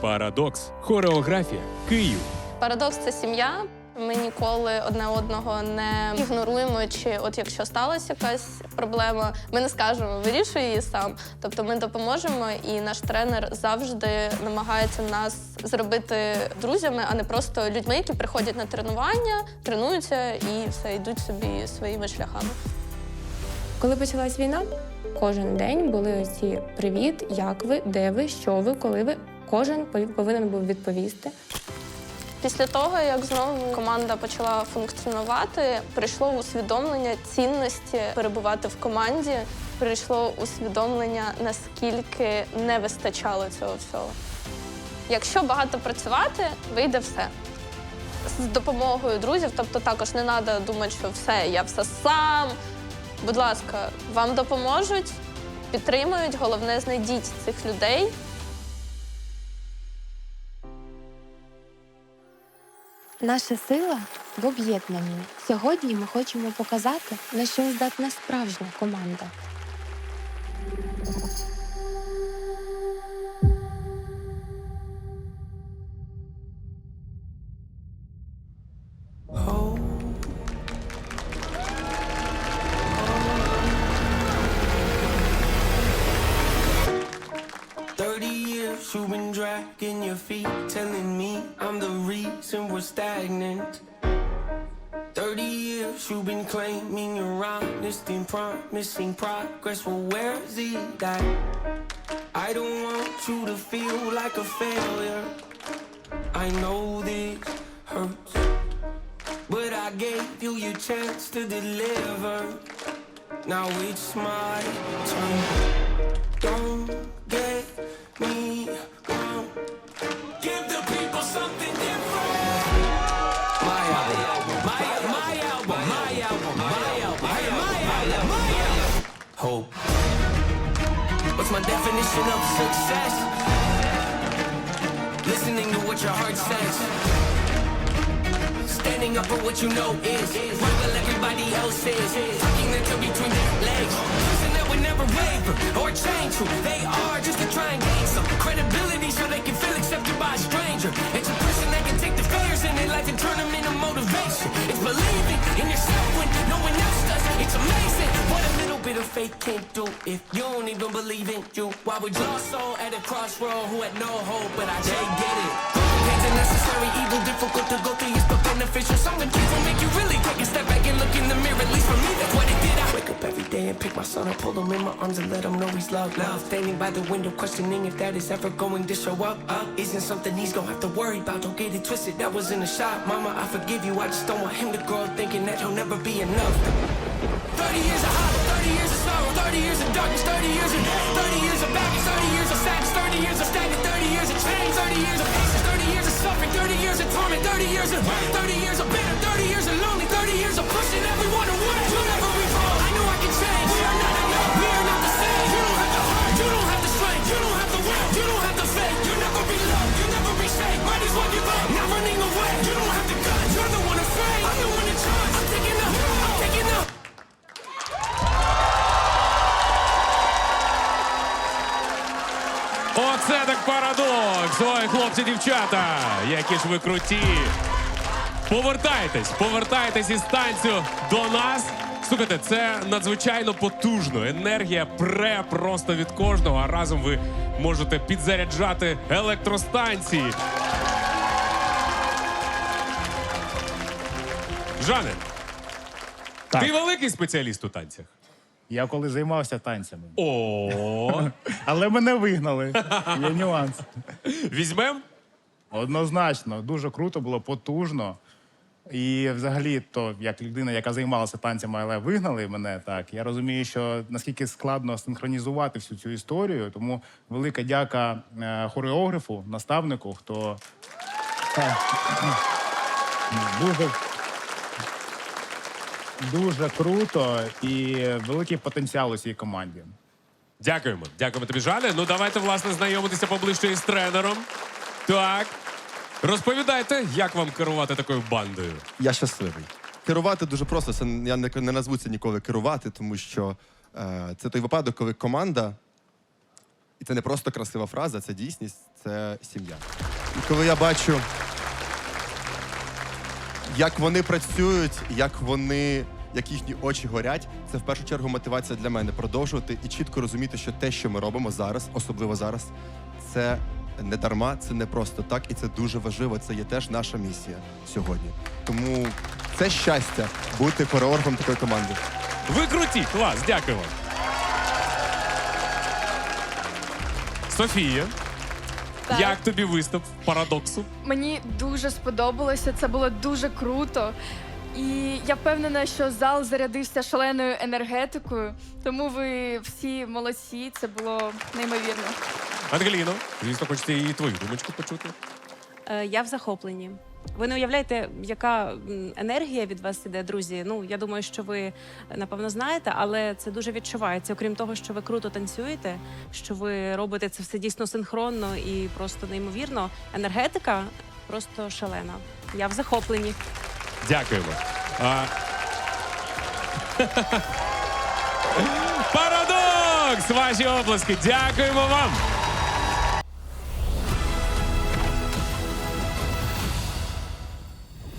Парадокс. Хореографія. Київ. Парадокс це сім'я. Ми ніколи одне одного не ігноруємо. Чи от якщо сталася якась проблема, ми не скажемо вирішуй її сам. Тобто ми допоможемо, і наш тренер завжди намагається нас зробити друзями, а не просто людьми, які приходять на тренування, тренуються і все йдуть собі своїми шляхами. Коли почалась війна, кожен день були оці привіт, як ви, де ви, що ви, коли ви. Кожен повинен був відповісти. Після того, як знову команда почала функціонувати, прийшло усвідомлення цінності перебувати в команді. Прийшло усвідомлення, наскільки не вистачало цього всього. Якщо багато працювати, вийде все. З допомогою друзів, тобто також не треба думати, що все, я все сам. Будь ласка, вам допоможуть, підтримують. Головне, знайдіть цих людей, Наша сила в об'єднанні. Сьогодні ми хочемо показати, на що здатна справжня команда. Thirty you've been dragging your feet, telling me I'm the reason we're stagnant. Thirty years you've been claiming your honesty, promising progress. Well, where's it at? I don't want you to feel like a failure. I know this hurts, but I gave you your chance to deliver. Now it's my turn. Don't Hope. What's my definition of success? Listening to what your heart says. Standing up for what you know is right while everybody else is. Tucking their tail between their legs. Person that would never waver or change who they are just to try and gain some credibility so they can feel accepted by a stranger. It's a person that can take the failures in their life and turn them into motivation. It's believing in yourself when no one else does. It's amazing what a little bit of faith can do if you don't even believe in you. Why would your soul at a crossroad who had no hope, but I they get it. Pain's a necessary evil, difficult to go through, but beneficial. Some of will make you really take a step back and look in the mirror. At least for me, that's what it did. I wake up every day and pick my son up, hold him in my arms and let him know he's loved. Love, standing by the window, questioning if that is ever going to show up. Up isn't something he's gonna have to worry about. Don't get it twisted, that was in the shot. Mama, I forgive you. I just don't want him to grow up thinking that he'll never be enough. 30 years of hollow, 30 years of sorrow, 30 years of darkness, 30 years of 30 years of baggage, 30 years of sadness, 30 years of stagnant, 30 years of change, 30 years of patience, 30 years of suffering, 30 years of torment, 30 years of 30 years of bitter, 30 years of lonely, 30 years of pushing everyone away. Оце так парадокс! Ой, хлопці, дівчата! Які ж ви круті! Повертайтесь, повертайтесь із танцю до нас. Слухайте, це надзвичайно потужно. Енергія пре просто від кожного, а разом ви можете підзаряджати електростанції. Жане, Так. ти великий спеціаліст у танцях. Я коли займався танцями. О, Але мене вигнали. Є нюанс. візьмем? Однозначно, дуже круто було, потужно. І взагалі, то як людина, яка займалася танцями, але вигнали мене, так я розумію, що наскільки складно синхронізувати всю цю історію. Тому велика дяка е, хореографу, наставнику, хто дуже, дуже круто і великий потенціал у цій команді. Дякуємо. Дякуємо тобі, Жане. Ну давайте, власне, знайомитися поближче із тренером. Так. Розповідайте, як вам керувати такою бандою. Я щасливий. Керувати дуже просто. Це я не, не назву це ніколи керувати, тому що е, це той випадок, коли команда І це не просто красива фраза, це дійсність, це сім'я. І коли я бачу, як вони працюють, як вони, як їхні очі горять, це в першу чергу мотивація для мене продовжувати і чітко розуміти, що те, що ми робимо зараз, особливо зараз, це не дарма, це не просто так, і це дуже важливо. Це є теж наша місія сьогодні. Тому це щастя бути хореографом такої команди. Ви круті, клас, дякую вам. Софія, Так. як тобі виступ парадоксу? Мені дуже сподобалося, це було дуже круто. І я впевнена, що зал зарядився шаленою енергетикою, тому ви всі молодці, це було неймовірно. Ангеліно, звісно, хочете і твою думочку почути. Е, Я в захопленні. Ви не уявляєте, яка енергія від вас іде, друзі. Ну я думаю, що ви напевно знаєте, але це дуже відчувається. Окрім того, що ви круто танцюєте, що ви робите це все дійсно синхронно і просто неймовірно. Енергетика просто шалена. Я в захопленні. Дякуємо. А... Парадокс! Ваші оплески. Дякуємо вам.